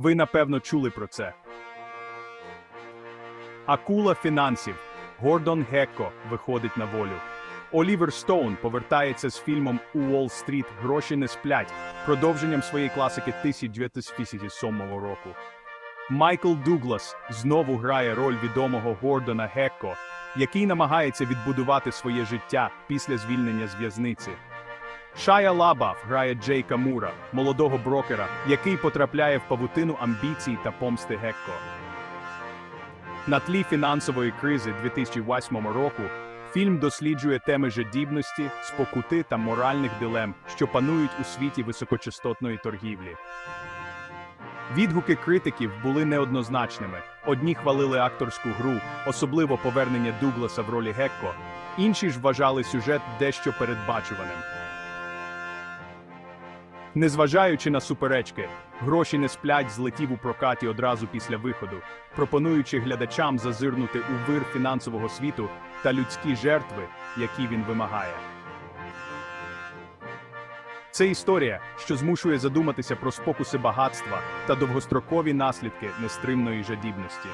Ви напевно чули про це. Акула фінансів Гордон Гекко виходить на волю. Олівер Стоун повертається з фільмом Уолл-стріт Гроші не сплять, продовженням своєї класики 1957 року. Майкл Дуглас знову грає роль відомого Гордона Гекко, який намагається відбудувати своє життя після звільнення з в'язниці. Шая Лабаф грає Джейка Мура, молодого брокера, який потрапляє в павутину амбіцій та помсти Гекко. На тлі фінансової кризи 2008 року фільм досліджує теми жадібності, спокути та моральних дилем, що панують у світі високочастотної торгівлі. Відгуки критиків були неоднозначними. Одні хвалили акторську гру, особливо повернення Дугласа в ролі Гекко, інші ж вважали сюжет дещо передбачуваним. Незважаючи на суперечки, гроші не сплять злетів у прокаті одразу після виходу, пропонуючи глядачам зазирнути у вир фінансового світу та людські жертви, які він вимагає. Це історія, що змушує задуматися про спокуси багатства та довгострокові наслідки нестримної жадібності.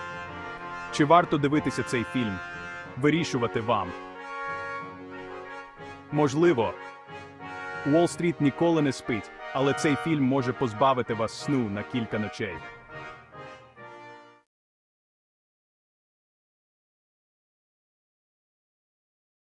Чи варто дивитися цей фільм? Вирішувати вам. Можливо, Уолл-стріт ніколи не спить, але цей фільм може позбавити вас сну на кілька ночей.